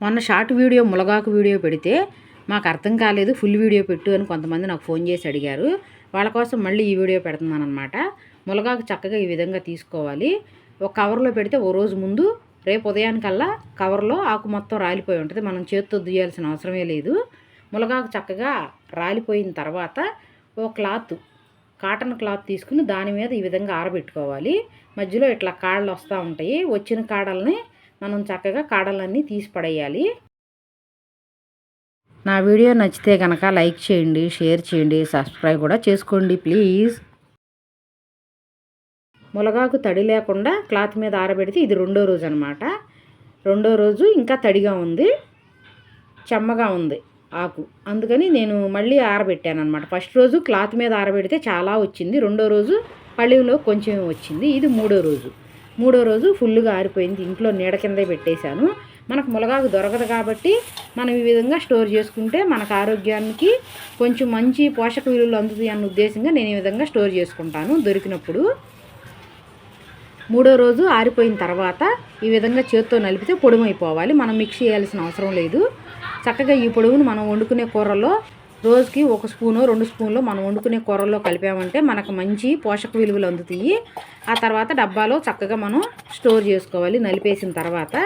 మొన్న short video ములగాకు video పెడితే మాకు అర్థం కాలేదు ఫుల్ వీడియో పెట్టు అని కొంతమంది నాకు ఫోన్ చేసి అడిగారు. వాళ్ళ కోసం మళ్ళీ ఈ వీడియో పెడుతున్నాను అనమాట ములగాకు చక్కగా ఈ విధంగా తీసుకోవాలి. ఒక కవర్లో పెడితే ఓ రోజు ముందు రేపు ఉదయానికల్లా కవర్లో ఆకు మొత్తం రాలిపోయి ఉంటుంది. మనం చేతితో దుయ్యాల్సిన అవసరమే లేదు. ములగాకు చక్కగా రాలిపోయిన తర్వాత ఓ క్లాత్ కాటన్ క్లాత్ తీసుకుని దాని మీద ఈ విధంగా ఆరబెట్టుకోవాలి. మధ్యలో ఇట్లా కాడలు వస్తూ ఉంటాయి. వచ్చిన కాడల్ని మనం చక్కగా కాడలన్నీ తీసి పడేయాలి. నా వీడియో నచ్చితే కనుక లైక్ చేయండి షేర్ చేయండి సబ్స్క్రైబ్ కూడా చేసుకోండి ప్లీజ్. ములగాకు తడి లేకుండా క్లాత్ మీద ఆరబెడితే ఇది రెండో రోజు అనమాట రెండో రోజు ఇంకా తడిగా ఉంది. చెమ్మగా ఉంది ఆకు. అందుకని నేను మళ్ళీ ఆరబెట్టాను అనమాట ఫస్ట్ రోజు క్లాత్ మీద ఆరబెడితే చాలా వచ్చింది. రెండో రోజు పళ్ళిలో కొంచెం వచ్చింది. ఇది మూడో రోజు. మూడో రోజు ఫుల్గా ఆరిపోయింది. ఇంట్లో నీడ కిందే పెట్టేశాను. మనకు ములగాకు దొరకదు కాబట్టి మనం ఈ విధంగా స్టోర్ చేసుకుంటే మనకు ఆరోగ్యానికి కొంచెం మంచి పోషక విలువలు అందుతాయి అన్న ఉద్దేశంగా నేను ఈ విధంగా స్టోర్ చేసుకుంటాను దొరికినప్పుడు. మూడో రోజు ఆరిపోయిన తర్వాత ఈ విధంగా చేత్తో నలిపితే పొడుమైపోవాలి. మనం మిక్స్ చేయాల్సిన అవసరం లేదు. చక్కగా ఈ పొడుగును మనం వండుకునే కూరలో రోజుకి ఒక స్పూను రెండు స్పూన్లు మనం వండుకునే కూరల్లో కలిపామంటే మనకు మంచి పోషక విలువలు అందుతాయి. ఆ తర్వాత డబ్బాలో చక్కగా మనం స్టోర్ చేసుకోవాలి నలిపేసిన తర్వాత.